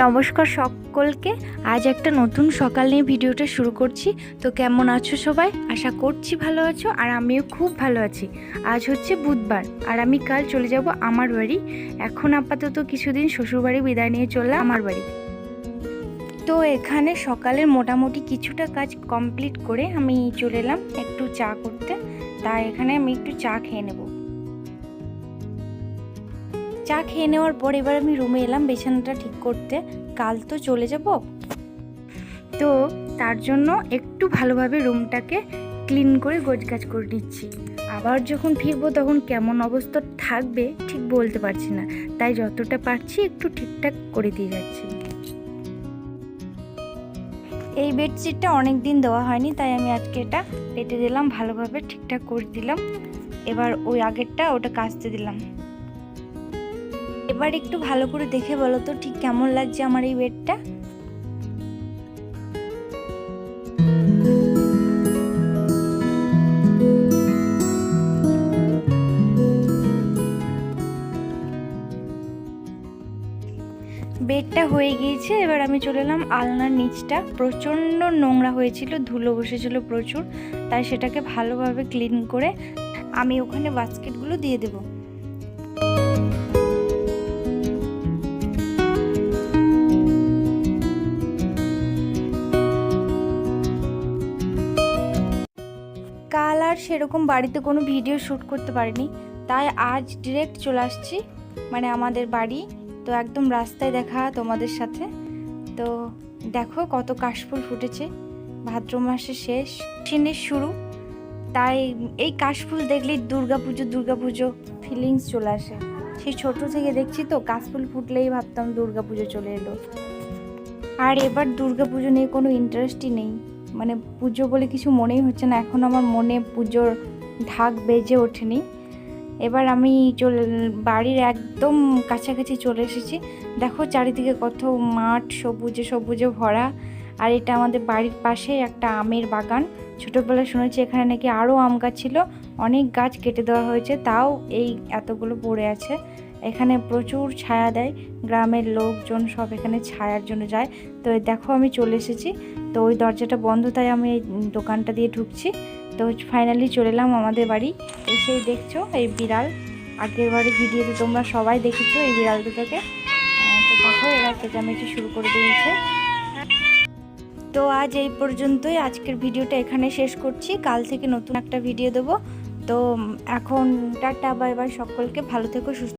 নমস্কার সকলকে। আজ একটা নতুন সকাল নিয়ে ভিডিওটা শুরু করছি। তো কেমন আছো সবাই? আশা করছি ভালো আছো আর আমিও খুব ভালো আছি। আজ হচ্ছে বুধবার আর আমি কাল চলে যাব আমার বাড়ি। এখন আপাতত কিছুদিন শ্বশুরবাড়ি বিদায় নিয়ে চললাম আমার বাড়ি। তো এখানে সকালের মোটামুটি কিছুটা কাজ কমপ্লিট করে আমি চলে এলাম একটু চা করতে। তাই এখানে আমি একটু চা খেয়ে নেব। চা খেয়ে নেওয়ার পর এবার আমি রুমে এলাম বিছানাটা ঠিক করতে। কাল তো চলে যাব। তো তার জন্য একটু ভালোভাবে রুমটাকে ক্লিন করে গোছগাছ করে নিচ্ছি। আবার যখন ফিরবো তখন কেমন অবস্থা থাকবে ঠিক বলতে পারছি না। তাই যতটা পারছি একটু ঠিকঠাক করে দিয়ে যাচ্ছি। এই বেডশিটটা অনেক দিন দেওয়া হয়নি, তাই আমি আজকে এটা পেতে দিলাম, ভালোভাবে ঠিকঠাক করে দিলাম। এবার ওই আগেরটা ওটা কাচতে দিলাম। এবার একটু ভালো করে দেখে বলো তো, ঠিক কেমন লাগছে আমার এই বেডটা? বেডটা হয়ে গিয়েছে, এবার আমি চলে এলাম আলনার নিচটা। প্রচণ্ড নোংরা হয়েছিল, ধুলো বসেছিল প্রচুর, তাই সেটাকে ভালোভাবে ক্লিন করে আমি ওখানে বাস্কেটগুলো দিয়ে দেবো। সেরকম বাড়িতে কোনো ভিডিও শ্যুট করতে পারিনি। তাই আজ ডিরেক্ট চলে আসছি মানে আমাদের বাড়ি। তো একদম রাস্তায় দেখা তোমাদের সাথে। তো দেখো কত কাশফুল ফুটেছে। ভাদ্র মাসের শেষ সিনের শুরু। তাই এই কাশফুল দেখলেই দুর্গাপুজো দুর্গাপুজো ফিলিংস চলে আসে। সেই ছোট থেকে দেখছি তো কাশফুল ফুটলেই ভাবতাম দুর্গাপুজো চলে এলো। আর এবার দুর্গাপুজো নিয়ে কোনো ইন্টারেস্টই নেই। মানে পুজো বলে কিছু মনেই হচ্ছে না। এখন আমার মনে পুজোর ঢাক বেজে ওঠেনি। এবার আমি চলে, বাড়ির একদম কাছাকাছি চলে এসেছি। দেখো চারিদিকে কত মাঠ, সবুজে সবুজে ভরা। আর এটা আমাদের বাড়ির পাশে একটা আমের বাগান। ছোটোবেলায় শুনেছি এখানে নাকি আরও আম গাছ ছিল। অনেক গাছ কেটে দেওয়া হয়েছে, তাও এই এতগুলো পড়ে আছে। এখানে প্রচুর ছায়া দেয়, গ্রামের লোকজন সব এখানে ছায়ার জন্য যায়। তো দেখো আমি চলে এসেছি, তো ওই দরজাটা বন্ধ তাই আমি এই দোকানটা দিয়ে ঢুকছি। তো ফাইনালি চলে এলাম আমাদের বাড়ি, এসেই দেখছ এই বিড়াল। আগের বাড়ি ভিডিওতে তোমরা সবাই দেখেছ এই বিড়াল দুটোকে তো দেখো এরা চেঁচামেচি শুরু করে দিয়েছে। তো আজ এই পর্যন্তই, আজকের ভিডিওটা এখানে শেষ করছি। কাল থেকে নতুন একটা ভিডিও দেবো। তো এখন টাটা বাই বাই সকলকে ভালো থেকো, সুস্থ